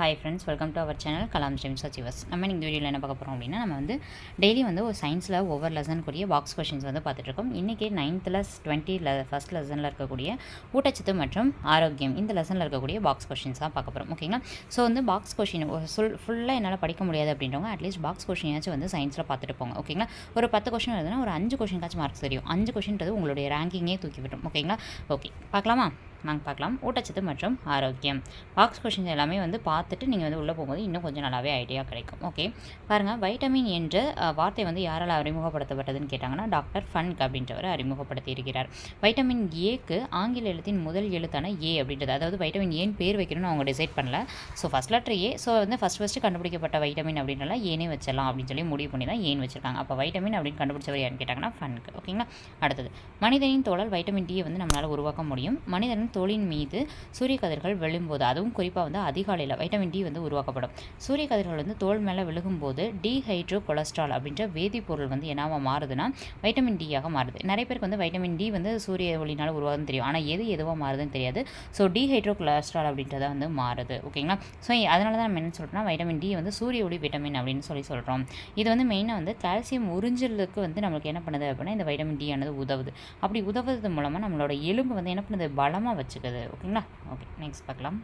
Hi friends welcome to our channel Kalam streams achievers நம்ம இந்த வீடியோவில் என்ன பார்க்க போகிறோம் அப்படின்னா நம்ம வந்து டெய்லி வந்து ஒரு சயின்ஸில் ஒவ்வொரு லெசனுக்குரிய பாக்ஸ் கொஷின்ஸ் வந்து பார்த்துட்ருக்கோம் இன்றைக்கி நைன்த்தில் டுவெண்ட்டி ஃபஸ்ட் லெசனில் இருக்கக்கூடிய ஊட்டச்சத்து மற்றும் ஆரோக்கியம் இந்த லெசனில் இருக்கக்கூடிய பாக்ஸ் கொஷின்ஸ் தான் பார்க்க போகிறோம் ஓகேங்களா ஸோ வந்து பாக்ஸ் கொஷின் சொல் ஃபுல்லாக என்னால் படிக்க முடியாது அப்படின்றவங்க அட்லீஸ்ட் பாக்ஸ் கொஷினாச்சும் வந்து சயின்ஸில் பார்த்துட்டு போங்க. ஓகேங்களா ஒரு பத்து கொஷின் வருதுன்னா ஒரு அஞ்சு கொஷினுக்காச்சும் மார்க்ஸ் தெரியும். அஞ்சு கொஷின்றது உங்களுடைய ரேங்கிங்கே தூக்கி விட்டுரும். ஓகேங்களா ஓகே பார்க்கலாமா? நாங்கள் பார்க்கலாம். ஊட்டச்சத்து மற்றும் ஆரோக்கியம். பாக்ஸ் கொஷின்ஸ் எல்லாமே வந்து பார்த்துட்டு நீங்கள் வந்து உள்ளே போகும்போது இன்னும் கொஞ்சம் நல்லாவே ஐடியா கிடைக்கும். ஓகே பாருங்கள் வைட்டமின் என்ற வார்த்தை வந்து யாரால் அறிமுகப்படுத்தப்பட்டதுன்னு கேட்டாங்கன்னா டாக்டர் ஃபன்க் அப்படின்றவர் அறிமுகப்படுத்தி இருக்கிறார். வைட்டமின் ஏக்கு ஆங்கில எழுத்தின் முதல் எழுத்தான ஏ அப்படின்றது. அதாவது வைட்டமின் ஏன் பேர் வைக்கணும்னு அவங்க டிசைட் பண்ணல. So first letter A so வந்து ஃபஸ்ட் ஃபஸ்ட்டு கண்டுபிடிக்கப்பட்ட வைட்டமின் அப்படின்றலாம் ஏனே வச்சிடலாம் அப்படின்னு சொல்லி முடிவு பண்ணி தான் ஏன் வச்சிருக்காங்க. அப்போ வைட்டமின் அப்படின்னு கண்டுபிடிச்சவர் யாருன்னு கேட்டாங்கன்னா ஃபன்க் ஓகேங்களா அடுத்தது. மனிதனின் தோலால் வைட்டமின் டியை வந்து நம்மளால் உருவாக்க முடியும். மனிதனின் தோலின் மீது சூரிய கதிர்கள் விழும்போது அதுவும் குறிப்பாக வந்து அதிகாலையில் வைட்டமின் டி வந்து உருவாக்கப்படும். சூரிய கதிர்கள் வந்து தோல் மேலே விழுகும்போது டீஹைட்ரோ கொலஸ்ட்ரால் அப்படின்ற வேதிப்பொருள் வந்து என்னவாக மாறுதுன்னா வைட்டமின் டியாக மாறுது. நிறைய பேருக்கு வந்து வைட்டமின் டி வந்து சூரிய ஒளினால் உருவாகுதுன்னு தெரியும். ஆனால் எது எதுவாக மாறுதுன்னு தெரியாது. ஸோ டீஹைட்ரோ கொலஸ்ட்ரால் அப்படின்றத வந்து மாறுது. ஓகேங்களா? ஸோ அதனால தான் நம்ம என்ன சொல்கிறோம்னா வைட்டமின் டி வந்து சூரிய ஒளி விட்டமின் அப்படின்னு சொல்லி சொல்கிறோம் இது வந்து மெயினாக வந்து கால்சியம் உறிஞ்சலுக்கு வந்து நம்மளுக்கு என்ன பண்ணுது அப்படின்னா இந்த வைட்டமின் டி ஆனது உதவுது. அப்படி உதவுறது மூலமாக நம்மளோட எலும்பு வந்து என்ன பண்ணுது? பலமாக வச்சுக்குது. ஓகேங்களா? ஓகே நெக்ஸ்ட் பார்க்கலாம்.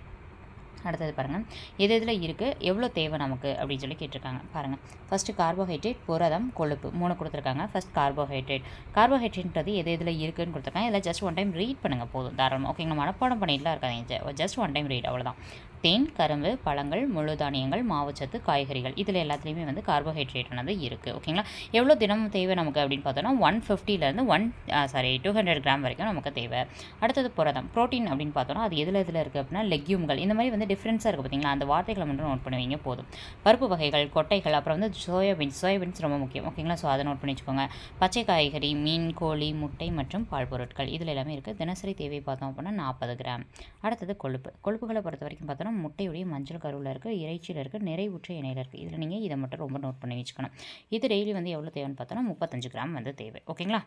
அடுத்தது பாருங்கள் எது எதில் இருக்குது எவ்வளோ தேவை நமக்கு? அப்படின்னு சொல்லி கேட்டிருக்காங்க. பாருங்கள் ஃபஸ்ட்டு கார்போஹைட்ரேட் புரதம் கொழுப்பு. மூணு கொடுத்துருக்காங்க. ஃபஸ்ட் கார்போஹைட்ரேட் கார்போஹைட்ரேட்ன்றது எது எதில் இருக்குன்னு கொடுத்துருக்காங்க. இதில் ஜஸ்ட் ஒன் டைம் ரீட் பண்ணுங்கள் போதும். தாராளமாக ஓகேங்களா? மனப்பாடம் பண்ணிட்டுலாம் இருக்காதீங்க. ஜஸ்ட் ஒன் டைம் ரீட் அவ்வளோதான் தேன் கரும்பு பழங்கள் முழு தானியங்கள் மாவுச்சத்து காய்கறிகள். இதில் எல்லாத்துலேயுமே வந்து கார்போஹைட்ரேட்டானது இருக்குது ஓகேங்களா எவ்வளோ தினமும் தேவை நமக்கு அப்படின்னு பார்த்தோன்னா one ஃபிஃப்டிலேருந்து one sorry two hundred gram வரைக்கும் நமக்கு தேவை. அடுத்தது புரதம் ப்ரோட்டீன் அப்படின்னு பார்த்தோன்னா அது எதில் எதில் இருக்குது அப்படின்னா லெக்யூம்கள் இந்த மாதிரி வந்து டிஃப்ரென்ஸாக இருக்குது பார்த்தீங்களா? அந்த வார்த்தைகளை மட்டும் நோட் பண்ணுவீங்க போதும். பருப்பு வகைகள் கொட்டைகள் அப்புறம் வந்து சோயாபீன்ஸ் சோயாபீன்ஸ் ரொம்ப முக்கியம். ஓகேங்களா ஸோ அதை நோட் பண்ணி வச்சுக்கோங்க பச்சை காய்கறி மீன் கோழி முட்டை மற்றும் பால் பொருட்கள். இதில் எல்லாமே இருக்குது தினசரி தேவை பார்த்தோம் அப்படின்னா நாற்பது கிராம் அடுத்தது கொழுப்பு. கொழுப்புகளை பொறுத்த வரைக்கும் பார்த்தோன்னா முட்டையுடைய மஞ்சள் கருவில் இருக்குது இறைச்சியில் இருக்குது நிறைவுற்ற எண்ணெயில் இருக்குது இதில் நீங்கள் இதை மட்டும் ரொம்ப நோட் பண்ணி வச்சுக்கணும். இது டெய்லி வந்து எவ்வளோ தேவைன்னு பார்த்தோன்னா முப்பத்தஞ்சு கிராம் வந்து தேவை. ஓகேங்களா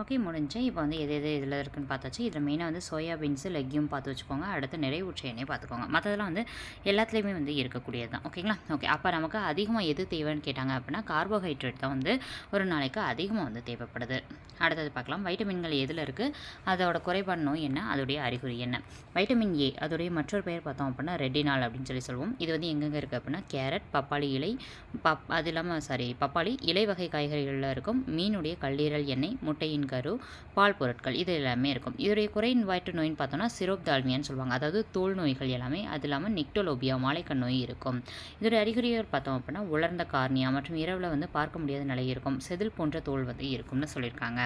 ஓகே முடிஞ்சு. இப்போ வந்து எது எது இதில் இருக்குன்னு பார்த்தாச்சு. இதில் மெயினாக வந்து சோயாபீன்ஸு லெக்யூம் பார்த்து வச்சுக்கோங்க. அடுத்து நிறைவுற்ற எண்ணெய் பார்த்துக்கோங்க. மற்றதெல்லாம் வந்து எல்லாத்துலேயுமே வந்து இருக்கக்கூடியது தான். ஓகேங்களா? ஓகே அப்போ நமக்கு அதிகமாக எது தேவைன்னு கேட்டாங்க அப்படின்னா கார்போஹைட்ரேட் தான் வந்து ஒரு நாளைக்கு அதிகமாக வந்து தேவைப்படுது. அடுத்தது பார்க்கலாம். வைட்டமின்கள் எதில் இருக்குது அதோட குறைபாடு நோய் என்ன? அதோடைய அறிகுறி என்ன? வைட்டமின் ஏ அதோடைய மற்றொரு பெயர் பார்த்தோம் அப்படின்னா ரெட்டினால் அப்படின்னு சொல்லி சொல்லுவோம். இது வந்து எங்கெங்கே இருக்குது அப்படின்னா கேரட் பப்பாளி இலை பப் அது இல்லாமல் சாரி பப்பாளி இலை வகை காய்கறிகளில் இருக்கும். மீனுடைய கல்லீரல் எண்ணெய் முட்டையின் கரு பால் பொருட்கள் இது எல்லாமே இருக்கும். இதோடைய குறை வாய்ட்டு நோயின்னு பார்த்தோம்னா சிரோப் தாழ்மியான்னு சொல்லுவாங்க. அதாவது தோல் நோய்கள் எல்லாமே அது இல்லாமல் நிக்டோலோபியா மாலைக்கண் நோய் இருக்கும். இதோடைய அறிகுறிகள் பார்த்தோம் அப்படின்னா உலர்ந்த கார்னியா மற்றும் இரவில் வந்து பார்க்க முடியாத நிலை இருக்கும். செதில் போன்ற தோல் வந்து இருக்கும்னு சொல்லியிருக்காங்க.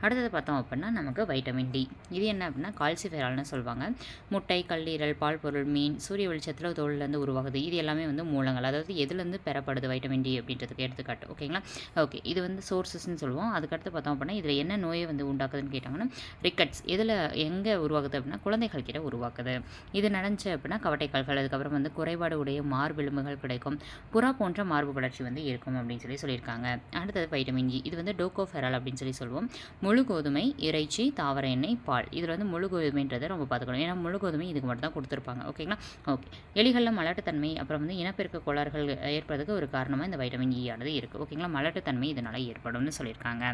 அடுத்தது பார்த்தோம் அப்படின்னா நமக்கு வைட்டமின் டி. இது என்ன அப்படின்னா கால்சிஃபெரால்னு சொல்லுவாங்க. முட்டை கல்லீரல் பால் பொருள் மீன் சூரிய வெளிச்சத்தில் தோல்லேருந்து உருவாகுது. இது எல்லாமே வந்து மூலங்கள். அதாவது எதுலேருந்து பெறப்படுது வைட்டமின் டி அப்படின்றதுக்கு எடுத்துக்காட்டு. ஓகேங்களா? ஓகே இது வந்து சோர்சஸ்ன்னு சொல்லுவோம். அதுக்கடுத்து பார்த்தோம் அப்படின்னா இதில் என்ன நோயை வந்து உண்டாக்குதுன்னு கேட்டாங்கன்னா ரிக்கட்ஸ் இதில் எங்கே உருவாகுது அப்படின்னா குழந்தைகள் கிட்ட உருவாக்குது. இது நடந்துச்சு அப்படின்னா கவட்டைக்கால்கள் அதுக்கப்புறம் வந்து குறைபாடு உடைய மார்பெலும்புகள் கிடைக்கும். புறா போன்ற மார்பு வளர்ச்சி வந்து இருக்கும் அப்படின்னு சொல்லி சொல்லியிருக்காங்க. அடுத்தது வைட்டமின் இ e. இது வந்து டோகோஃபெரால் அப்படின்னு சொல்லி சொல்லுவோம். முழு கோதுமை இறைச்சி தாவர எண்ணெய் பால். இதில் வந்து முழு கோதுமைன்றதை ரொம்ப பார்த்துக்கணும். ஏன்னா முழு கோதுமை இதுக்கு மட்டும் தான் கொடுத்துருப்பாங்க. ஓகேங்களா ஓகே எலிகளில் மலட்டுத்தன்மை அப்புறம் வந்து இனப்பெருக்க கோளாறுகள் ஏற்படுறதுக்கு ஒரு காரணமாக இந்த வைட்டமின் இ e ஆனது இருக்குது ஓகேங்களா மலட்டுத்தன்மை இதனால் ஏற்படும்னு சொல்லியிருக்காங்க.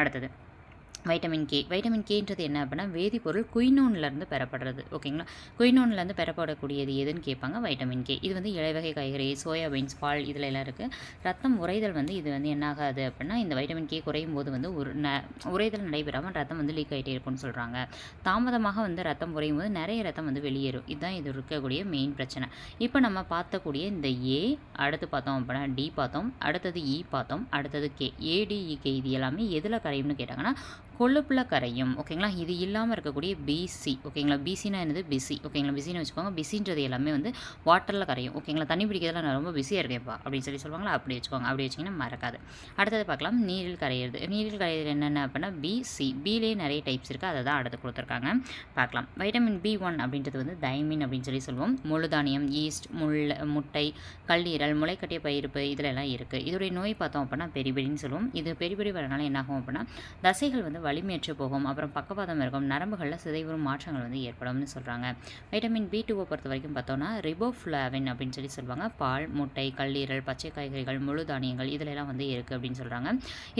அடுத்தது வைட்டமின் கே வைட்டமின் கேன்றது என்ன அப்படின்னா வேதிப்பொருள் குயினோன்லேருந்து பெறப்படுறது. ஓகேங்களா? குயினோன்லேருந்து பெறப்படக்கூடியது எதுன்னு கேட்பாங்க? வைட்டமின் கே இது வந்து இலைவகை காய்கறி சோயாபீன்ஸ் பால் இதில் எல்லாம் இருக்குது ரத்தம் உறைதல் வந்து இது வந்து என்னாகாது அப்படின்னா இந்த வைட்டமின் கே குறையும் போது வந்து ஒரு ந உறைதல் நடைபெறாமல் ரத்தம் வந்து லீக் ஆகிட்டே இருக்கும்னு சொல்கிறாங்க தாமதமாக வந்து ரத்தம் உறையும் போது நிறைய ரத்தம் வந்து வெளியேறும். இதுதான் இது இருக்கக்கூடிய மெயின் பிரச்சனை. இப்போ நம்ம பார்த்தக்கூடிய இந்த ஏ அடுத்து பார்த்தோம் அப்படின்னா டி பார்த்தோம் அடுத்தது இ பார்த்தோம் அடுத்தது கே ஏடிஇகே e, இது எல்லாமே எதில் கரையும்னு கேட்டாங்கன்னா கொழுப்பில் கரையும் ஓகேங்களா இது இல்லாமல் இருக்கக்கூடிய பிசி ஓகேங்களா பிசினா என்னது? பிசி ஓகேங்களா பிசின்னு வச்சுக்கோங்க. பிசின்றது எல்லாமே வந்து வாட்டரில் கரையும் ஓகேங்களா தண்ணி பிடிக்கிறதுல நான் ரொம்ப பிஸியாக இருக்கேன்ப்பா அப்படின்னு சொல்லி சொல்லுவாங்களா? அப்படி வச்சுக்கோங்க. அப்படி வச்சிங்கன்னா மறக்காது. அடுத்தது பார்க்கலாம். நீரில் கரையிறது. நீரில் கரையிறது என்னென்ன அப்படின்னா பிசி பிலே நிறைய டைப்ஸ் இருக்குது அதை தான் அடுத்து கொடுத்துருக்காங்க. பார்க்கலாம். வைட்டமின் பி ஒன் அப்படின்றது வந்து தைமின் அப்படின்னு சொல்லி சொல்லுவோம். முழுதானியம் ஈஸ்ட் முள் முட்டை கல்லீரல் முளைக்கட்டிய பயிருப்பு இதில் எல்லாம் இருக்குது இதோடைய நோய் பார்த்தோம் அப்படின்னா பெரிபெரின்னு சொல்லுவோம். இது பெரிபெரி வரனால என்னாகும் அப்படின்னா தசைகள் வந்து வலிமையற்று போகும். அப்புறம் பக்கவாதம் இருக்கும். நரம்புகளில் சிதைவரும் மாற்றங்கள் வந்து ஏற்படும்னு சொல்கிறாங்க வைட்டமின் பி டூவை பொறுத்த வரைக்கும் பார்த்தோன்னா ரிபோஃப்ளாவின் அப்படின்னு சொல்லி சொல்லுவாங்க. பால் முட்டை கல்லீரல் பச்சை காய்கறிகள் முழு தானியங்கள் இதிலெல்லாம் வந்து இருக்குது அப்படின்னு சொல்கிறாங்க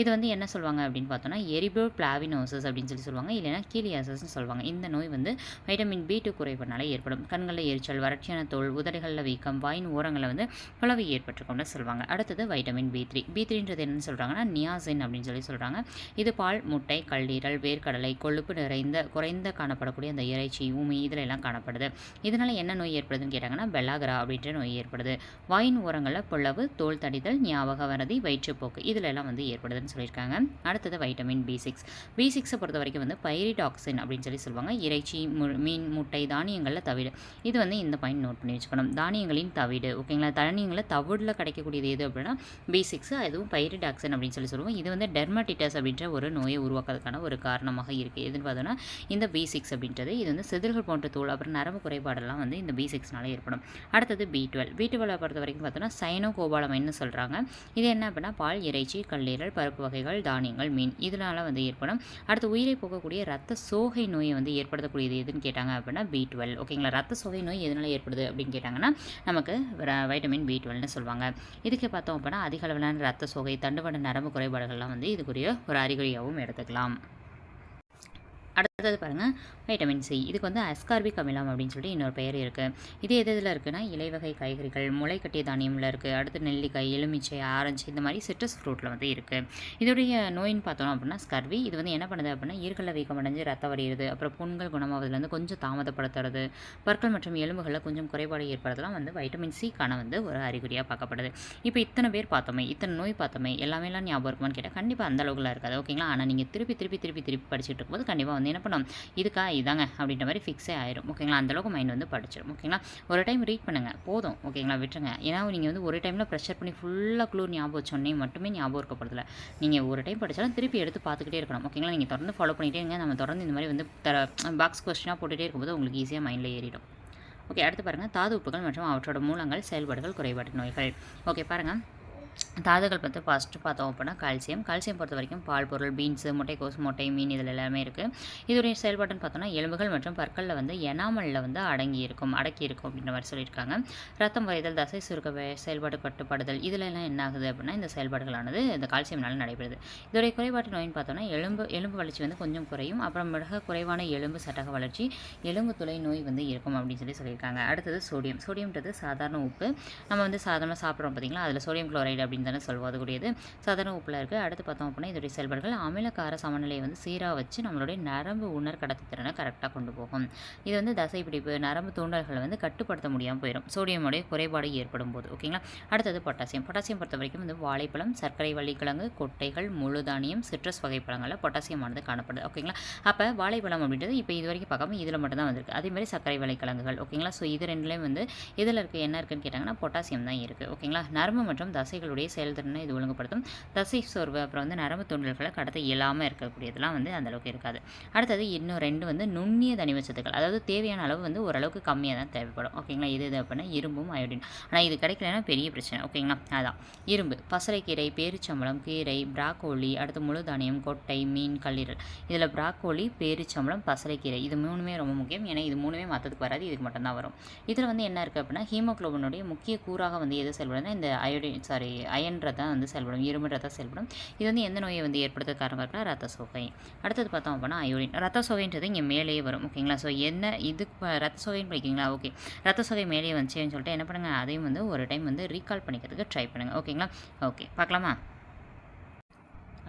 இது வந்து என்ன சொல்லுவாங்க அப்படின்னு பார்த்தோன்னா எரிபோ பிளாவினோசஸ் அப்படின்னு சொல்லி சொல்லுவாங்க. இல்லைன்னா கீலியாசஸ்னு சொல்லுவாங்க. இந்த நோய் வந்து வைட்டமின் பி டூ குறைவுனால ஏற்படும். கண்களில் எரிச்சல் வறட்சியான தோல் உதடுகளில் வீக்கம் வாயின் ஓரங்களில் வந்து பிளவு ஏற்பட்டிருக்கும்னு சொல்லுவாங்க. அடுத்தது வைட்டமின் பி த்ரீ பி த்ரீன்றது என்னன்னு சொல்கிறாங்கன்னா நியாசின் அப்படின்னு சொல்லி சொல்கிறாங்க இது பால் முட்டை கல்லீரல் வேர்க்கடலை கொழுப்பு நிறைந்த குறைந்த காணப்படக்கூடிய அந்த இறைச்சி ஊமி இதில் எல்லாம் காணப்படுது. இதனால் என்ன நோய் ஏற்படுதுன்னு கேட்டாங்கன்னா பெல்லாகரா அப்படின்ற நோய் ஏற்படுது. வாயின் ஓரங்களில் பிளவு தோல் தடிதல் ஞாபக வரதி வயிற்றுப்போக்கு இதில் எல்லாம் வந்து ஏற்படுதுன்னு சொல்லியிருக்காங்க. அடுத்தது வைட்டமின் பி சிக்ஸ் பி சிக்ஸை பொறுத்த வரைக்கும் வந்து பைரிடாக்சின் அப்படின்னு சொல்லி சொல்லுவாங்க. இறைச்சி மு- மீன் முட்டை தானியங்களில் தவிடு. இது வந்து இந்த பாயிண்ட் நோட் பண்ணி வச்சுக்கணும். தானியங்களின் தவிடு ஓகேங்களா? தானியங்களில் தவிடில் கிடைக்கக்கூடியது எது அப்படின்னா பி சிக்ஸ் அதுவும் பைரிடாக்சின் அப்படின்னு சொல்லி சொல்லுவோம். இது வந்து டெர்மட்டிட்டஸ் அப்படின்ற ஒரு நோயை வருவதற்கான ஒரு காரணமாக இருக்குது எதுன்னு பார்த்தோன்னா இந்த பி சிக்ஸ் அப்படின்றது இது வந்து செதில்கள் போன்ற தூள் அப்புறம் நரம்பு குறைபாடெல்லாம் வந்து இந்த பி சிக்ஸ்னால ஏற்படும். அடுத்தது பி டுவெல் பி டுவெல்லை பொறுத்த வரைக்கும் பார்த்தோன்னா சைனோ கோபாலமைன்னு சொல்கிறாங்க இது என்ன அப்படின்னா பால் இறைச்சி கல்லீரல் பருப்பு வகைகள் தானியங்கள் மீன். இதனால வந்து ஏற்படும். அடுத்து உயிரை போகக்கூடிய ரத்த சோகை நோயை வந்து ஏற்படுத்தக்கூடியது எதுன்னு கேட்டாங்க அப்படின்னா பி டுவெல் ஓகேங்களா ரத்த சோகை நோய் எதனால் ஏற்படுது அப்படின்னு கேட்டாங்கன்னா நமக்கு வைட்டமின் பி டுவெல்னு சொல்லுவாங்க. இதுக்கு பார்த்தோம் அப்படின்னா அதிக அளவிலான ரத்த சோகை தண்டுவட நரம்பு குறைபாடுகள்லாம் வந்து இதுக்குரிய ஒரு அறிகுறியாகவும் எடுத்துக்கலாம். அடுத்தது பாருங்கள் வைட்டமின் சி இதுக்கு வந்து அஸ்கார்பிக் அமிலம் அப்படின்னு சொல்லிட்டு இன்னொரு பெயர் இருக்குது இது எது இதில் இருக்குன்னா இலைவகை காய்கறிகள் முளைக்கட்டிய தானியமில் இருக்குது அடுத்து நெல்லிக்காய் எலுமிச்சை ஆரஞ்சு இந்த மாதிரி சிட்ரஸ் ஃப்ரூட்டில் வந்து இருக்குது இதோடைய நோயின்னு பார்த்தோம் அப்படின்னா ஸ்கர்வி இது வந்து என்ன பண்ணுது அப்படின்னா ஈர்களில் வீக்கம் அடைஞ்சு ரத்தம் வரைகிறது அப்புறம் புண்கள் குணமாவதுலேருந்து கொஞ்சம் தாமதப்படுத்துறது பற்கள் மற்றும் எலும்புகளில் கொஞ்சம் குறைபாடு ஏற்படுறதுலாம் வந்து வைட்டமின் சிக்கான வந்து ஒரு அறிகுறியாக பார்க்கப்படுது. இப்போ இத்தனை பேர் பார்த்தோமே இத்தனை நோய் பார்த்தோமே எல்லாமேலாம் ஞாபகம் இருக்குமான்னு கேட்டால் கண்டிப்பாக அந்த அளவுக்குலாம் இருக்காது. ஓகேங்களா? ஆனால் நீங்கள் திருப்பி திருப்பி திருப்பி திருப்பி படிச்சுட்டு இருக்கும்போது கண்டிப்பாக வந்து என்ன பண்ணும்? இதுக்கா இதாங்க அப்படின்ற மாதிரி ஃபிக்ஸே ஆயிரும். ஓகேங்களா அந்தளவுக்கு மைண்ட் வந்து படிச்சிடும் ஓகேங்களா ஒரு டைம் ரீட் பண்ணுங்கள் போதும். ஓகேங்களா விட்டுருங்க. ஏன்னா நீங்கள் வந்து ஒரு டைமில் ப்ரெஷர் பண்ணி ஃபுல்லாக க்ளூ ஞாபகம் சொன்னே மட்டுமே ஞாபகம் இருக்க நீங்கள் ஒரு டைம் படித்தாலும் திருப்பி எடுத்து பார்த்துக்கிட்டே இருக்கணும். ஓகேங்களா நீங்கள் தொடர்ந்து ஃபாலோ பண்ணிகிட்டே இருங்க. நம்ம தொடர்ந்து இந்த மாதிரி வந்து தர பாக்ஸ் கொஸ்டினாக போட்டுகிட்டே இருக்கும்போது உங்களுக்கு ஈஸியாக மைண்டில் ஏறிடும். ஓகே அடுத்து பாருங்கள் தாது உப்புகள் மற்றும் அவற்றோட மூலங்கள் செயல்பாடுகள் குறைபாட்டு நோய்கள். ஓகே பாருங்கள் தாதுகள் பார்த்து ஃபஸ்ட்டு பார்த்தோம் அப்படின்னா கால்சியம் கால்சியம் பொறுத்த வரைக்கும் பால் பொருள் பீன்ஸு முட்டைக்கோஸ் முட்டை மீன் இதில் எல்லாமே இருக்குது இதோடைய செயல்பாடுன்னு பார்த்தோம்னா எலும்புகள் மற்றும் பற்களில் வந்து எனாமலில் வந்து அடங்கி இருக்கும் அடக்கி இருக்கும் அப்படின்ற மாதிரி சொல்லியிருக்காங்க. ரத்தம் வரைதல் தசை சுருக்க செயல்பாடு கட்டுப்படுதல் இதில் எல்லாம் என்ன ஆகுது அப்படின்னா இந்த செயல்பாடுகளானது இந்த கால்சியம்னால நடைபெறுது. இதோடைய குறைபாட்டு நோயின்னு பார்த்தோம்னா எலும்பு எலும்பு வளர்ச்சி வந்து கொஞ்சம் குறையும். அப்புறம் மிக குறைவான எலும்பு சட்டக வளர்ச்சி எலும்பு துளை நோய் வந்து இருக்கும் அப்படின்னு சொல்லி சொல்லியிருக்காங்க. அடுத்தது சோடியம் சோடியம்ன்றது சாதாரண உப்பு. நம்ம வந்து சாதாரணமாக சாப்பிட்றோம் பார்த்தீங்களா? அதில் சோடியம் குளோரைடு அப்படின்னு தானே சொல்லுவோம் அது கூடியது சாதாரண உப்பில் இருக்குது அடுத்து பார்த்தோம் அப்படின்னா இதோடைய செயல்பாடுகள் அமிலக்கார சமநிலையை வந்து சீராக வச்சு நம்மளுடைய நரம்பு உணர் கடத்துத்திறனை கரெக்டாக கொண்டு போகும். இது வந்து தசை பிடிப்பு நரம்பு தூண்டல்களை வந்து கட்டுப்படுத்த முடியாமல் போயிடும் சோடியமுடைய குறைபாடு ஏற்படும் போது ஓகேங்களா அடுத்தது பொட்டாசியம் பொட்டாசியம் பொறுத்த வரைக்கும் வந்து வாழைப்பழம் சர்க்கரை வள்ளிக்கிழங்கு கொட்டைகள் முழு தானியம் சிட்ரஸ் வகை பழங்களில் பொட்டாசியமானது காணப்படுது ஓகேங்களா அப்போ வாழைப்பழம் அப்படின்றது இப்போ இது வரைக்கும் பார்க்காம இதில் மட்டும் தான் வந்திருக்கு. அதே மாதிரி சர்க்கரை வள்ளிக்கிழங்குகள் ஓகேங்களா ஸோ இது ரெண்டுலேயும் வந்து இதில் இருக்குது என்ன இருக்குன்னு கேட்டாங்கன்னா பொட்டாசியம் தான் இருக்குது ஓகேங்களா நரம்பு மற்றும் தசைகளுடைய செயல்திறனை இது ஒழுங்குபடுத்தும். தசை சோர்வு அப்புறம் வந்து நரம்பு தூண்டல்களை கடத்த இயலாமல் இருக்கக்கூடியதெல்லாம் வந்து அந்த அளவுக்கு இருக்காது. அடுத்தது இன்னும் ரெண்டு வந்து நுண்ணிய தனிமச்சத்துக்கள் அதாவது தேவையான அளவு வந்து ஓரளவுக்கு கம்மியாக தான் தேவைப்படும். ஓகேங்களா? இது இது அப்படின்னா இரும்பும் அயோடின். ஆனால் இது கிடைக்கலன்னா பெரிய பிரச்சனை. ஓகேங்களா? அதான். இரும்பு பசலைக்கீரை பேரிச்சம்பளம் கீரை பிராக்கோலி அடுத்து முழு தானியம் கொட்டை மீன் கல்லீரல். இதில் பிராக்கோலி பேரிச்சம்பளம் பசலைக்கீரை. இது மூணுமே ரொம்ப முக்கியம். ஏன்னா இது மூணுமே மற்றதுக்கு வராது. இதுக்கு மட்டும்தான் வரும். இதில் வந்து என்ன இருக்குது அப்படின்னா ஹீமோக்ளோபினுடைய முக்கிய கூறாக வந்து எது செயல்படுதுன்னா இந்த அயோடின் சாரி அயன் ரத்தம் வந்து செயல்படும் இரும்பு ரத்தம் செயல்படும். இது வந்து எந்த நோயை வந்து ஏற்படுத்த காரணமாக இருக்குன்னா ரத்த சோகை அடுத்தது பார்த்தோம் அப்படின்னா அயோடின். ரத்த சோகைன்றது இங்கே மேலேயே வரும் ஓகேங்களா ஸோ என்ன இதுக்கு ரத்த சோகைன்னு படிக்கிறீங்களா? ஓகே ரத்த சோகை மேலேயே வந்துச்சுன்னு சொல்லிட்டு என்ன பண்ணுங்கள் அதையும் வந்து ஒரு டைம் வந்து ரீகால் பண்ணிக்கிறதுக்கு ட்ரை பண்ணுங்கள் ஓகேங்களா ஓகே பார்க்கலாமா?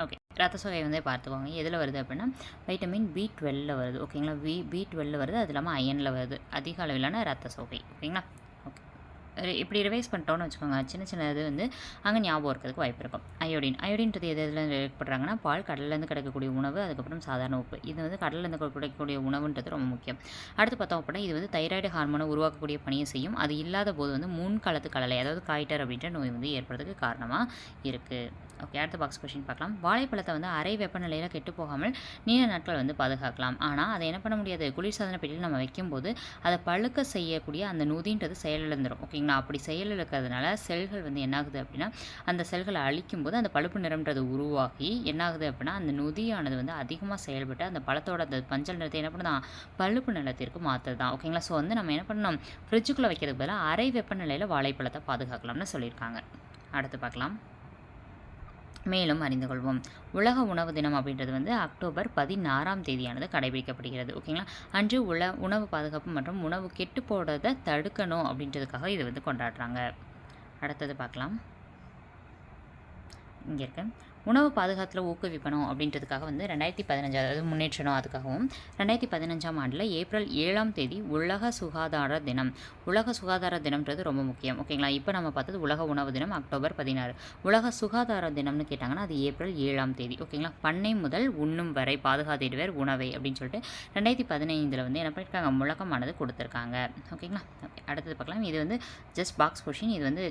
ஓகே ரத்த சோகை வந்து பார்த்துக்கோங்க. எதில் வருது அப்படின்னா வைட்டமின் பி டுவெல்லில் வருது ஓகேங்களா வி பி டுவெல்லில் வருது அது இல்லாமல் அயனில் வருது. அதிக அளவிலான ரத்த சோகை ஓகேங்களா இப்படி ரிவைஸ் பண்ணிட்டோம்னு வச்சுக்கோங்க. சின்ன சின்ன இது வந்து அங்கே ஞாபகம் இருக்கிறதுக்கு வாய்ப்பு இருக்கும். அயோடின் அயோடின்றது எது எதில் ஏற்படுறாங்கன்னா பால் கடல்லேருந்து கிடைக்கக்கூடிய உணவு அதுக்கப்புறம் சாதாரண உப்பு. இது வந்து கடல்லேருந்து கிடைக்கக்கூடிய உணவுன்றது ரொம்ப முக்கியம். அடுத்து பார்த்தோம் அப்படின்னா இது வந்து தைராய்டு ஹார்மோனை உருவாக்கக்கூடிய பணியை செய்யும். அது இல்லாத போது வந்து முன்காலத்து கடலை அதாவது காய்டர் அப்படின்ற நோய் வந்து ஏற்படுறதுக்கு காரணமாக இருக்குது ஓகே அடுத்த பாக்ஸ் கொஷின் பார்க்கலாம். வாழைப்பழத்தை வந்து அரை வெப்பநிலையில் கெட்டு போகாமல் நீண்ட நாட்கள் வந்து பாதுகாக்கலாம். ஆனால் அதை என்ன பண்ண முடியாது? குளிர்சாதன பெட்டியில் நம்ம வைக்கும்போது அதை பழுக்க செய்யக்கூடிய அந்த நுதின்றது செயலிழந்துடும் ஓகேங்களா அப்படி செயலிழக்கிறதுனால செல்கள் வந்து என்னாகுது அப்படின்னா அந்த செல்களை அழிக்கும் போது அந்த பழுப்பு நிறம்ன்றது உருவாகி என்னாகுது அப்படின்னா அந்த நொதியானது வந்து அதிகமாக செயல்பட்டு அந்த பழத்தோட அந்த பஞ்சல் நிறத்தை என்ன பண்ணுதான்? பழுப்பு நிலத்திற்கு மாற்றுறது தான் ஓகேங்களா ஸோ வந்து நம்ம என்ன பண்ணணும்? ஃப்ரிட்ஜுக்குள்ளே வைக்கிறதுக்கு பதிலாக அரை வெப்பநிலையில் வாழைப்பழத்தை பாதுகாக்கலாம்னு சொல்லியிருக்காங்க. அடுத்து பார்க்கலாம். மேலும் அறிந்து கொள்வோம். உலக உணவு தினம் அப்படின்றது வந்து அக்டோபர் பதினாறாம் தேதியானது கடைபிடிக்கப்படுகிறது. ஓகேங்களா? அன்று உல உணவு பாதுகாப்பு மற்றும் உணவு கெட்டு போடுறதை தடுக்கணும் அப்படின்றதுக்காக இது வந்து கொண்டாடுறாங்க. அடுத்தது பார்க்கலாம். இங்கே இருக்கு. உணவு பாதுகாத்தில் ஊக்குவிக்கணும் அப்படின்றதுக்காக வந்து ரெண்டாயிரத்தி பதினஞ்சு அதாவது முன்னேற்றணும் அதுக்காகவும். ரெண்டாயிரத்தி பதினஞ்சாம் ஆண்டில் ஏப்ரல் ஏழாம் தேதி உலக சுகாதார தினம். உலக சுகாதார தினம்ன்றது ரொம்ப முக்கியம். ஓகேங்களா? இப்போ நம்ம பார்த்தது உலக உணவு தினம் அக்டோபர் பதினாறு. உலக சுகாதார தினம்னு கேட்டாங்கன்னா அது ஏப்ரல் ஏழாம் தேதி. ஓகேங்களா? பண்ணை முதல் உண்ணும் வரை பாதுகாத்திடுவர் உணவை அப்படின்னு சொல்லிட்டு ரெண்டாயிரத்தி பதினைந்தில் வந்து என்ன பண்ணியிருக்காங்க முழக்கமானது கொடுத்துருக்காங்க. ஓகேங்களா? அடுத்தது பார்க்கலாம். இது வந்து ஜஸ்ட் பாக்ஸ் கொஷின் இது வந்து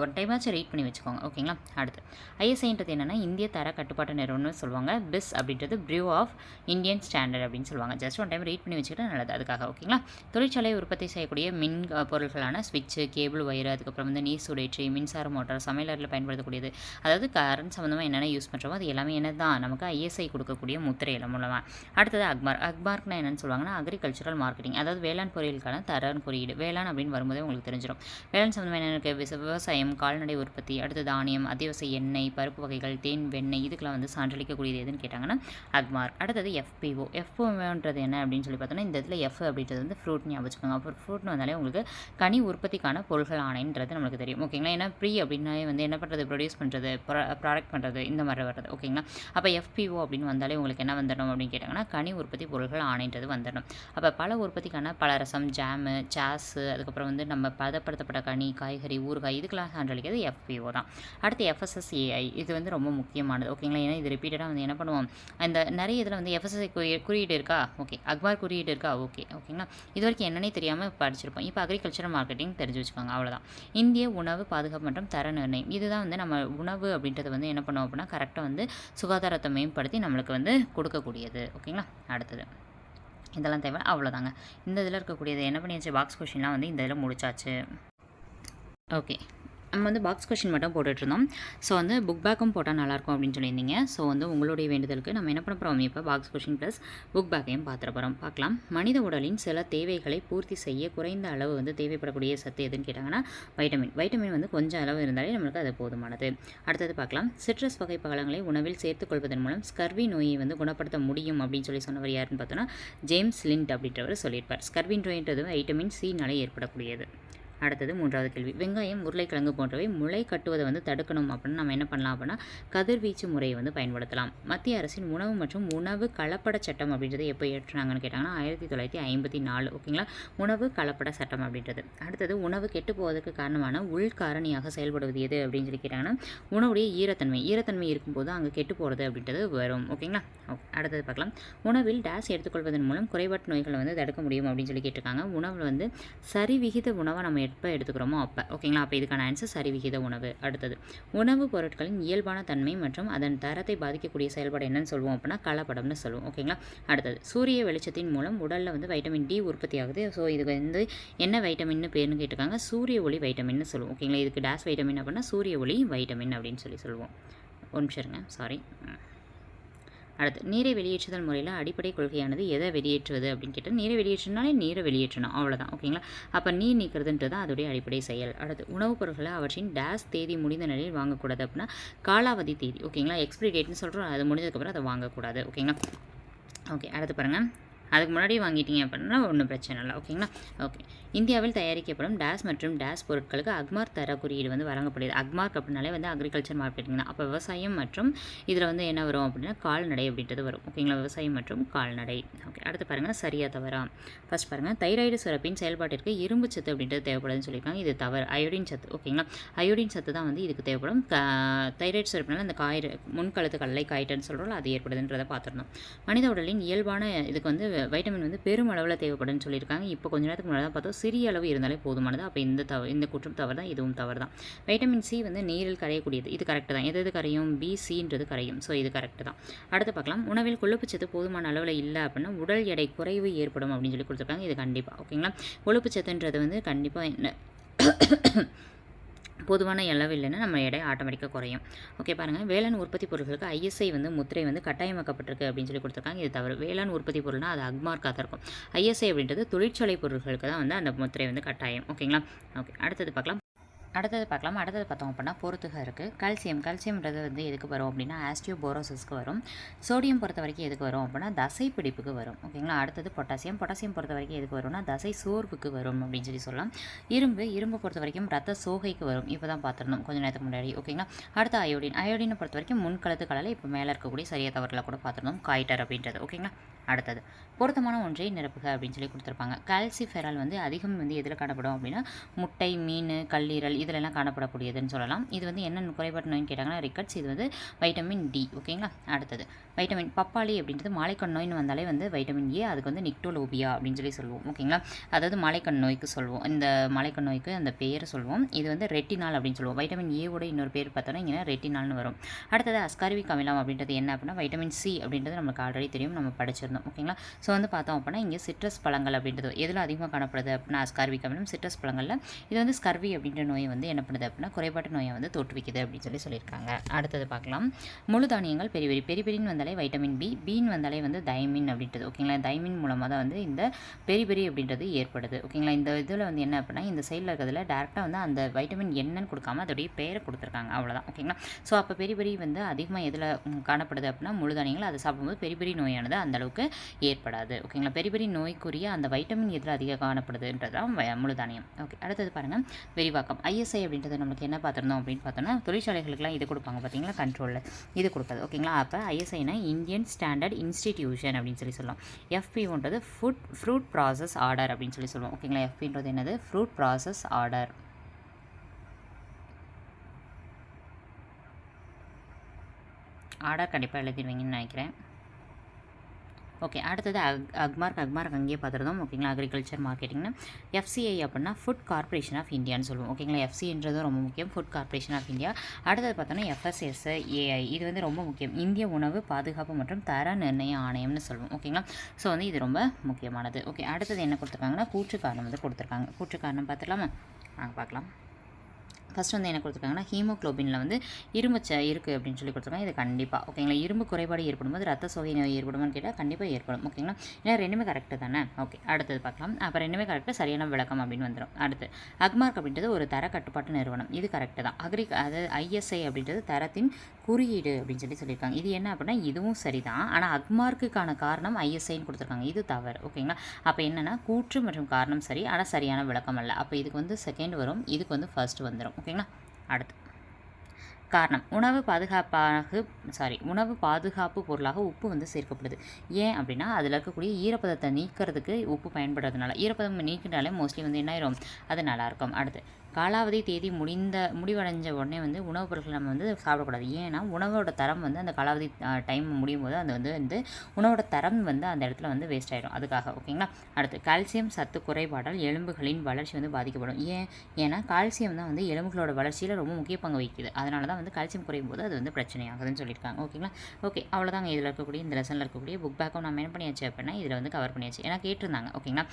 ஒரு டைமாச்சும் ரீட் பண்ணி வச்சுக்கோங்க. ஓகேங்களா அடுத்து. ஐஎஸ்ஐன்றது என்னென்னா இந்திய தர கட்டுப்பாட்டு நிறுவனம்னு சொல்லுவாங்க. பிஸ் அப்படின்றது ப்ரியூ ஆஃப் இந்தியன் ஸ்டாண்டர்ட் அப்படின்னு சொல்லுவாங்க. ஜஸ்ட் ஒன் டைம் ரீட் பண்ணி வச்சுக்கிட்டா நல்லது. அதுக்காக ஓகேங்களா தொழிற்சாலை உற்பத்தி செய்யக்கூடிய மின் பொருள்களான பொருட்களான ஸ்விட்சு கேபிள் ஒயர் அதுக்கப்புறம் வந்து நீர் சுடேற்றி மின்சார மோட்டார் சமையலரில் பயன்படுத்தக்கூடியது. அதாவது கரண்ட் சம்மந்தமாக என்னென்ன யூஸ் பண்ணுறோமோ அது எல்லாமே என்ன தான் நமக்கு ஐஎஸ்ஐ கொடுக்கக்கூடிய முத்திரையில மூலமாக அடுத்தது அக்மார் அக்மார்க்னா என்னென்னு சொல்லுவாங்கன்னா அக்ரிகல்ச்சரல் மார்க்கெட்டிங் அதாவது வேளாண் பொருளுக்கான தரன் குறியீடு. வேளாண் அப்படின்னு வரும்போதே உங்களுக்கு தெரிஞ்சிடும் வேளாண் சம்மந்தமாக என்னென்ன விவசாயம் கால்நடை உற்பத்தி அடுத்து தானியம் அத்தியாவசிய எண்ணெய் பருப்பு வகைகள் தேன் வெண்ணெய் இதுக்கெல்லாம் வந்து சான்றளிக்கக்கூடியது எதுன்னு கேட்டாங்கன்னா அக்மார்க் அடுத்தது எஃபிஓ எஃப்ஓன்றது என்ன அப்படின்னு சொல்லி பார்த்தோன்னா இந்த இதில் எஃப் அப்படின்றது வந்து ஃப்ரூட் ஞாபகம் வச்சுக்கோங்க. அப்புறம் ஃப்ரூட்னு வந்தாலே உங்களுக்கு கனி உற்பத்திக்கான பொருட்கள் ஆணைன்றது நம்மளுக்கு தெரியும். ஓகேங்களா? ஏன்னா ப்ரீ அப்படின்னாலே வந்து என்ன பண்ணுறது ப்ரொடியூஸ் பண்ணுறது ப்ராடக்ட் பண்ணுறது இந்த மாதிரி வர்றது. ஓகேங்களா? அப்போ எஃபிஓ அப்படின்னு வந்தாலே உங்களுக்கு என்ன வந்துடணும் அப்படின்னு கேட்டாங்கன்னா கனி உற்பத்தி பொருட்கள் ஆணைன்றது வந்துடணும். அப்போ பல உற்பத்திக்கான பலரசம் ஜாமு சாஸு அதுக்கப்புறம் வந்து நம்ம பதப்படுத்தப்பட்ட கனி காய்கறி ஊறுகாய் இதுக்கெல்லாம் சான்றளிக்கிறது எஃப்பிஓ தான். அடுத்து எஃப்எஸ்எஸ்ஏஐ இது வந்து ரொம்ப முக்கியமானது ஓகேங்களா? ஏன்னா இது ரிப்பீட்டடாக வந்து என்ன பண்ணுவோம்? இந்த நிறைய இதில் வந்து எஃப்எஸ்எஸ்ஐ குறியீடு இருக்கா? ஓகே. அக்பார் குறியீடு இருக்கா? ஓகே. ஓகேங்களா? இது வரைக்கும் என்னன்னே தெரியாமல் படிச்சிருப்போம். இப்போ அக்ரிகல்ச்சர் மார்க்கெட்டிங் தெரிஞ்சு வச்சுக்கோங்க அவ்வளோதான் இந்திய உணவு பாதுகாப்பு மற்றும் தர நிர்ணயம். இதுதான் வந்து நம்ம உணவு அப்படின்றது வந்து என்ன பண்ணுவோம் அப்படின்னா கரெக்டாக வந்து சுகாதாரத்தை மேம்படுத்தி நம்மளுக்கு வந்து கொடுக்கக்கூடியது. ஓகேங்களா? அடுத்தது. இதெல்லாம் தேவை. அவ்வளோதாங்க இந்த இதில் இருக்கக்கூடியது என்ன பண்ணியாச்சு? பாக்ஸ் கொஷின்லாம் வந்து இந்த இதில் முடிச்சாச்சு. ஓகே நம்ம வந்து பாக்ஸ் கொஷின் மட்டும் போட்டுட்ருந்தோம். ஸோ வந்து புக் பேக்கும் போட்டால் நல்லாயிருக்கும் அப்படின்னு சொல்லியிருந்தீங்க. ஸோ வந்து உங்களுடைய வேண்டுதலுக்கு நம்ம என்ன பண்ண போகிறோம் இப்போ பாக்ஸ் கொஷின் ப்ளஸ் புக் பேக்கையும் பார்த்துட போகிறோம் பார்க்கலாம். மனித உடலின் சில தேவைகளை பூர்த்தி செய்ய குறைந்த அளவு வந்து தேவைப்படக்கூடிய சத்து எதுன்னு கேட்டாங்கன்னா வைட்டமின் வைட்டமின் வந்து கொஞ்சம் அளவு இருந்தாலே நம்மளுக்கு அது போதுமானது. அடுத்தது பார்க்கலாம். சிட்ரஸ் வகை பழங்களை உணவில் சேர்த்துக்கொள்வதன் மூலம் ஸ்கர்வி நோயை வந்து குணப்படுத்த முடியும் அப்படின்னு சொல்லி சொன்னவர் யாருன்னு பார்த்தோன்னா ஜேம்ஸ் லிண்ட் அப்படின்றவர் சொல்லியிருப்பார். ஸ்கர்வி நோயின்றது வைட்டமின் சினாலே ஏற்படக்கூடியது. அடுத்தது மூன்றாவது கேள்வி. வெங்காயம் உருளைக்கிழங்கு போன்றவை முளை கட்டுவதை வந்து தடுக்கணும் அப்படின்னு நம்ம என்ன பண்ணலாம் அப்படின்னா கதிர்வீச்சு முறையை வந்து பயன்படுத்தலாம். மத்திய அரசின் உணவு மற்றும் உணவு கலப்பட சட்டம் அப்படின்றது எப்போ ஏற்றுனாங்கன்னு கேட்டாங்கன்னா ஆயிரத்தி தொள்ளாயிரத்தி ஐம்பத்தி நாலு. ஓகேங்களா? உணவு கலப்பட சட்டம் அப்படின்றது. அடுத்தது உணவு கெட்டு போவதற்கு காரணமான உள்காரணியாக செயல்படுவது எது அப்படின்னு சொல்லி கேட்டாங்கன்னா உணவுடைய ஈரத்தன்மை. ஈரத்தன்மை இருக்கும்போது அங்கே கெட்டு போகிறது அப்படின்றது வரும். ஓகேங்களா? அடுத்தது பார்க்கலாம். உணவில் டேஸ் எடுத்துக்கொள்வதன் மூலம் குறைபாட்டு நோய்களை வந்து தடுக்க முடியும் அப்படின்னு சொல்லி கேட்டிருக்காங்க. உணவில் வந்து சரிவிகித உணவை நம்ம எப்போ எடுத்துக்கிறோமோ அப்போ. ஓகேங்களா? அப்போ இதுக்கான ஆன்சர் சரிவிகித உணவு. அடுத்தது உணவுப் பொருட்களின் இயல்பான தன்மை மற்றும் அதன் தரத்தை பாதிக்கக்கூடிய செயல்பாடு என்னன்னு சொல்லுவோம் அப்படின்னா கலப்படம்னு சொல்லுவோம். ஓகேங்களா? அடுத்தது சூரிய வெளிச்சத்தின் மூலம் உடலில் வந்து வைட்டமின் டி உற்பத்தி ஆகுது. ஸோ இது வந்து என்ன வைட்டமின்னு பேர்னு கேட்டிருக்காங்க. சூரிய ஒளி வைட்டமின்னு சொல்லுவோம். ஓகேங்களா? இதுக்கு டேஸ் வைட்டமின் அப்படின்னா சூரிய ஒளி வைட்டமின் அப்படின்னு சொல்லி சொல்லுவோம். ஒரு நிமிஷம் இருங்க. சாரி அடுத்து நீரை வெளியேற்றுதல் முறையில் அடிப்படை கொள்கையானது எதை வெளியேற்றுவது? அப்படின்னு கேட்டால் நீரை வெளியேற்றினாலே நீரை வெளியேற்றணும். அவ்வளோதான் ஓகேங்களா? அப்போ நீர் நீக்கிறதுன்றது தான் அதோடைய அடிப்படை செயல். அடுத்து உணவுப் பொருட்களை அவற்றின் டேஸ் தேதி முடிந்த நிலையில் வாங்கக்கூடாது அப்படின்னா காலாவதி தேதி. ஓகேங்களா? எக்ஸ்பிரி டேட்னு சொல்கிறோம் அது முடிஞ்சதுக்கப்புறம் அதை வாங்கக்கூடாது ஓகேங்களா? ஓகே அடுத்து பாருங்கள் அதுக்கு முன்னாடி வாங்கிட்டீங்க அப்படின்னா ஒன்றும் பிரச்சனை இல்லை ஓகேங்களா? ஓகே. இந்தியாவில் தயாரிக்கப்படும் டேஸ் மற்றும் டேஸ் பொருட்களுக்கு அக்மார்க் தர குறியீடு வந்து வழங்கப்படுது அக்மார்க் அப்படின்னாலே வந்து அக்ரிகல்ச்சர் மார்க்கெட்டிங் தான். அப்போ விவசாயம் மற்றும் இதில் வந்து என்ன வரும் அப்படின்னா கால்நடை அப்படின்றது வரும் ஓகேங்களா? விவசாயம் மற்றும் கால்நடை. ஓகே அடுத்து பாருங்கள் சரியா தவறா? ஃபர்ஸ்ட் பாருங்கள் தைராய்டு சுரப்பின் செயல்பாட்டிற்கு இரும்பு சத்து அப்படின்றது தேவைப்படுதுன்னு சொல்லியிருக்காங்க. இது தவறு. அயோடின் சத்து ஓகேங்களா? அயோடின் சத்து தான் வந்து இதுக்கு தேவைப்படும். தைராய்டு சுரப்பினால் அந்த காயிறு முன்கழுத்து கடலை காய்ட்டன்னு சொல்கிறோம் அது ஏற்படுதுன்றதை பார்த்துருந்தோம். மனித உடலின் இயல்பான இதுக்கு வந்து வைட்டமின் வந்து பெருமளவில் தேவைப்படுன்னு சொல்லியிருக்காங்க. இப்போ கொஞ்ச நேரத்துக்கு முன்னாடி தான் பார்த்தோம். சிறிய அளவு இருந்தாலே போதுமானது. அப்போ இந்த தவ இந்த குற்றம் தவறு தான். இதுவும் தவறு தான். வைட்டமின் சி வந்து நீரில் கரையக்கூடியது. இது கரெக்டு தான். எது எது கரையும்? பி சின்றது கரையும். ஸோ இது கரெக்டு தான். அடுத்து பார்க்கலாம். உணவில் கொழுப்புச்சத்து போதுமான அளவில் இல்லை அப்படின்னா உடல் எடை குறைவு ஏற்படும் அப்படின்னு சொல்லி கொடுத்துருக்காங்க. இது கண்டிப்பாக ஓகேங்களா? கொழுப்புச்சத்துன்றது வந்து கண்டிப்பாக என்ன பொதுவான அளவு இல்லைன்னா நம்ம எடை ஆட்டோமேட்டிக்காக குறையும். ஓகே பாருங்கள் வேளாண் உற்பத்தி பொருட்களுக்கு ஐஎஸ்ஐ வந்து முத்திரை வந்து கட்டாயமாக்கப்பட்டிருக்கு அப்படின்னு சொல்லி கொடுத்துருக்காங்க. இது தவிர வேளாண் உற்பத்தி பொருள்னால் அது அக்மார்க்காக தான் இருக்கும். ஐஎஸ்ஐ அப்படின்றது தொழிற்சாலை பொருட்களுக்கு தான் வந்து அந்த முத்திரை வந்து கட்டாயம். ஓகேங்களா ஓகே அடுத்தது பார்க்கலாம். அடுத்தது பார்க்கலாம். அடுத்தது பார்த்தோம் அப்படின்னா பொறுத்துக இருக்குது கால்சியம் கால்சியம்ன்றது வந்து எதுக்கு வரும் அப்படின்னா ஆஸ்டியோபோரோசிஸ்க்கு வரும். சோடியம் பொறுத்த வரைக்கும் எதுக்கு வரும் அப்படின்னா தசை பிடிப்புக்கு வரும் ஓகேங்களா அடுத்தது பொட்டாசியம் பொட்டாசியம் பொறுத்த வரைக்கும் எதுக்கு வரும்னா தசை சோர்வுக்கு வரும் அப்படின்னு சொல்லி சொல்லலாம். இரும்பு இரும்பு பொறுத்த வரைக்கும் ரத்த சோகைக்கு வரும். இப்போ தான் பார்த்துருந்தோம் கொஞ்சம் நேரத்துக்கு முன்னாடி. ஓகேங்களா அடுத்து அயோடின் அயோடினை பொறுத்த வரைக்கும் முன்கலத்து கலலை இப்போ மேலே இருக்கக்கூடிய சரியாக தவறில் கூட பார்த்துருந்தோம் காய்டர் அப்படின்றது. ஓகேங்களா அடுத்தது. பொருத்தமான ஒன்றை நிரப்புக அப்படின்னு சொல்லி கொடுத்துருப்பாங்க. கால்சிஃபெரால் வந்து அதிகம் வந்து எதில் காணப்படும் அப்படின்னா முட்டை மீன் கல்லீரல் இதிலெல்லாம் காணப்படக்கூடியதுன்னு சொல்லலாம். இது வந்து என்ன குறைபாடு நோய்னு கேட்டாங்கன்னா ரிக்கட்ஸ் இது வந்து வைட்டமின் டி ஓகேங்களா? அடுத்தது. வைட்டமின் பப்பாளி அப்படின்றது மாலைக்கண் நோய்னு வந்தாலே வந்து வைட்டமின் ஏ அதுக்கு வந்து நிக்டோலோபியா அப்படின்னு சொல்லி சொல்லுவோம் ஓகேங்களா? அதாவது மாலைக்கண் நோய்க்கு சொல்லுவோம். இந்த மாலைக்கண் நோய்க்கு அந்த பேர் சொல்லுவோம். இது வந்து ரெட்டினால் அப்படின்னு சொல்லுவோம். வைட்டமின் ஏவோட இன்னொரு பேர் பார்த்தோன்னா இங்கே ரெட்டினால்னு வரும். அடுத்தது அஸ்கார்விக் அமிலம் அப்படின்றது என்ன அப்படின்னா வைட்டமின் சி அப்படின்றது நமக்கு ஆல்ரெடி தெரியும். நம்ம படிச்சிருந்தோம். ஓகேங்களா ஸோ வந்து பார்த்தோம் அப்படின்னா இங்கே சிட்ரஸ் பழங்கள் அப்படின்றது எதில் அதிகமாக காணப்படுது அப்படின்னா அஸ்கார்விக் அமிலம் சிட்ரஸ் பழங்களில். இது வந்து ஸ்கர்வி அப்படின்ற நோயை வந்து என்ன பண்ணுது அப்படின்னா குறைபாட்டு நோயை வந்து தோற்றுவிக்குது அப்படின்னு சொல்லி சொல்லியிருக்காங்க. அடுத்தது பார்க்கலாம். முழு தானியங்கள் பெரிய பெரி பெரி பெரின்னு வந்தாலே வைட்டமின் பி பீன் வந்தாலே வந்து தைமின் அப்படின்றது ஓகேங்களா தைமின் மூலமாக தான் வந்து இந்த பெரி பெரி அப்படின்றது ஏற்படுது ஓகேங்களா இந்த இதில் வந்து என்ன அப்படின்னா இந்த சைடில் இருக்கிறதுல டேரெக்டாக வந்து அந்த வைட்டமின் என்னன்னு கொடுக்காம அதோடைய பேரை கொடுத்துருக்காங்க அவ்வளோதான் ஓகேங்களா ஸோ அப்போ பெரிய பெரிய வந்து அதிகமாக எதில் காணப்படுது அப்படின்னா முழு தானியங்கள் அதை சாப்பிடும்போது பெரிய பெரிய நோயானது அந்த அளவுக்கு ஏற்படாது. ஓகேங்களா பெரிய பெரிய நோய்க்குரிய அந்த வைட்டமின் எதில் அதிகம் காணப்படுதுன்றது தான் வ- ஓகே அடுத்தது பாருங்கள் விரிவாக்கம். ஐஎஸ்ஐ அப்படின்றது நம்மளுக்கு என்ன பார்த்துருந்தோம் அப்படின்னு பார்த்தோம்னா தொழிற்சாலைகளுக்குலாம் இது கொடுப்பாங்க பார்த்தீங்களா? கண்ட்ரோலில் இது கொடுக்காது ஓகேங்களா அப்போ ஐஎஸ்ஐனா இந்தியன் ஸ்டாண்டர்ட் இன்ஸ்டிடியூஷன் அப்படின்னு சொல்லி சொல்லலாம் எஃபிஓன்றது ஃபுட் ஃப்ரூட் ப்ராசஸ் ஆர்டர் அப்படின்னு சொல்லி சொல்லுவோம். ஓகேங்களா எஃபின்றது என்னது? ஃப்ரூட் ப்ராசஸ் ஆர்டர் ஆர்டர் கண்டிப்பாக எழுதிடுவீங்கன்னு நினைக்கிறேன். ஓகே அடுத்தது அக் அக்மார்க் அக்மார்க் அங்கேயே பார்த்துருந்தோம் ஓகேங்களா? அக்ரிகல்ச்சர் மார்க்கெட்டிங்னு எஃப்சிஐ அப்படின்னா ஃபுட் கார்ப்பரேஷன் ஆஃப் இந்தியான்னு சொல்லுவோம் ஓகேங்களா? எஃப்சின்றது ரொம்ப முக்கியம் ஃபுட் கார்ப்பரேஷன் ஆஃப் இந்தியா அடுத்தது பார்த்தோன்னா எஃப்எஸ்எஸ் ஏஐ இது வந்து ரொம்ப முக்கியம். இந்திய உணவு பாதுகாப்பு மற்றும் தர நிர்ணய ஆணையம்னு சொல்லுவோம் ஓகேங்களா? ஸோ வந்து இது ரொம்ப முக்கியமானது. ஓகே அடுத்தது என்ன கொடுத்துருக்காங்கன்னா கூற்று காரணம் வந்து கொடுத்துருக்காங்க. கூற்று காரணம் பார்த்துக்கலாமா ஆ பார்க்கலாம். ஃபஸ்ட் வந்து என்ன கொடுத்துருக்காங்கன்னா ஹீமோக்ளோபினில் வந்து இரும்பு ச இருக்குது அப்படின்னு சொல்லி கொடுத்துருக்காங்க. இது கண்டிப்பாக ஓகேங்களா இரும்பு குறைபாடு ஏற்படும் போது ரத்த சோகை நோய் ஏற்படுமான்னு கேட்டால் கண்டிப்பாக ஏற்படும். ஓகேங்களா ஏன்னா ரெண்டுமே கரெக்டு தானே? ஓகே அடுத்தது பார்க்கலாம். அப்போ ரெண்டுமே கரெக்டாக சரியான விளக்கம் அப்படின்னு வந்துடும் அடுத்து அக்மார்க் அப்படின்றது ஒரு தர கட்டுப்பாட்டு நிறுவனம். இது கரெக்டு தான். அக்ரி அதாவது ஐஎஸ்ஐ அப்படின்றது தரத்தின் குறியீடு அப்படின்னு சொல்லி சொல்லியிருக்காங்க. இது என்ன அப்படின்னா இதுவும் சரிதான். ஆனால் அக்மார்க்குக்கான காரணம் ஐஎஸ்ஐன்னு கொடுத்துருக்காங்க. இது தவறு. ஓகேங்களா அப்போ என்னென்னா கூற்று மற்றும் காரணம் சரி. ஆனால் சரியான விளக்கம் அல்ல. அப்போ இதுக்கு வந்து செகண்ட் வரும். இதுக்கு வந்து ஃபர்ஸ்ட் வந்துடும் ஓகேங்களா? அடுத்து. காரணம் உணவு பாதுகாப்பாக சாரி உணவு பாதுகாப்பு பொருளாக உப்பு வந்து சேர்க்கப்படுது. ஏன் அப்படின்னா அதில் இருக்கக்கூடிய ஈரப்பதத்தை நீக்கிறதுக்கு உப்பு பயன்படுறதுனால. ஈரப்பதம் நீக்கினாலே மோஸ்ட்லி வந்து என்ன ஆயிரும்? அது நல்லாயிருக்கும் அடுத்து காலாவதி தேதி முடிந்த முடிவடைஞ்ச உடனே வந்து உணவுப் பொருட்கள் நம்ம வந்து சாப்பிடக்கூடாது. ஏன்னா உணவோட தரம் வந்து அந்த காலாவதி டைம் முடியும் போது அது வந்து வந்து உணவோட தரம் வந்து அந்த இடத்துல வந்து வேஸ்ட் ஆகிடும் அதுக்காக ஓகேங்களா அடுத்து கால்சியம் சத்து குறைபாடால் எலும்புகளின் வளர்ச்சி வந்து பாதிக்கப்படும். ஏன் ஏன்னா கால்சியம் தான் வந்து எலும்புகளோட வளர்ச்சியில் ரொம்ப முக்கிய பங்கு வகிக்குது. அதனால தான் வந்து கால்சியம் குறையும் போது அது வந்து பிரச்சனையாகுதுன்னு சொல்லியிருக்காங்க ஓகேங்களா ஓகே அவ்வளோதாங்க இதில் இருக்கக்கூடிய இந்த லெசனில் இருக்கக்கூடிய புக் பேக்கும் நம்ம என்ன பண்ணியாச்சு அப்படின்னா இதில் வந்து கவர் பண்ணியாச்சு. ஏன்னா கேட்டிருந்தாங்க ஓகேங்களா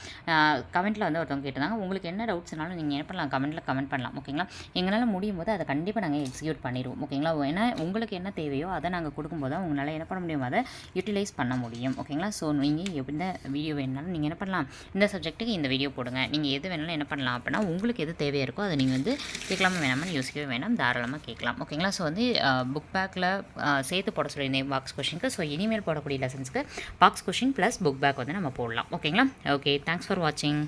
கமெண்ட்டில் வந்து ஒருத்தவங்க கேட்டிருந்தாங்க. உங்களுக்கு என்ன டவுட்ஸ்னாலும் நீங்கள் என்ன பண்ணலாம்? கமெண்ட்டில் கமெண்ட் பண்ணலாம் ஓகேங்களா எங்களால் முடியும் போது அதை கண்டிப்பாக நாங்கள் எக்ஸிக்யூட் பண்ணிடுவோம் ஓகேங்களா ஏன்னா உங்களுக்கு என்ன தேவையோ அதை நாங்கள் கொடுக்கும்போது தான் உங்களால் என்ன பண்ண முடியும்? அதை யூட்டிலைஸ் பண்ண முடியும் ஓகேங்களா ஸோ நீங்கள் எந்த வீடியோ வேணாலும் நீங்கள் என்ன பண்ணலாம்? இந்த சப்ஜெக்ட்டுக்கு இந்த வீடியோ போடுங்க. நீங்கள் எது வேணாலும் என்ன பண்ணலாம் அப்படின்னா உங்களுக்கு எது தேவையாக இருக்கோ அதை நீங்கள் வந்து கேட்கலாமா வேணாமல் யோசிக்கவே வேணாம். தாராளமாக கேட்கலாம் ஓகேங்களா ஸோ வந்து புக் பேக்கில் சேர்த்து போட சொல்லியிருந்தேன் பாக்ஸ் கொஷினுக்கு ஸோ இனிமேல் போடக்கூடிய லெசன்ஸ்க்கு box question plus book back வந்து நம்ம போடலாம் ஓகேங்களா ஓகே தேங்க்ஸ் ஃபார் வாட்சிங்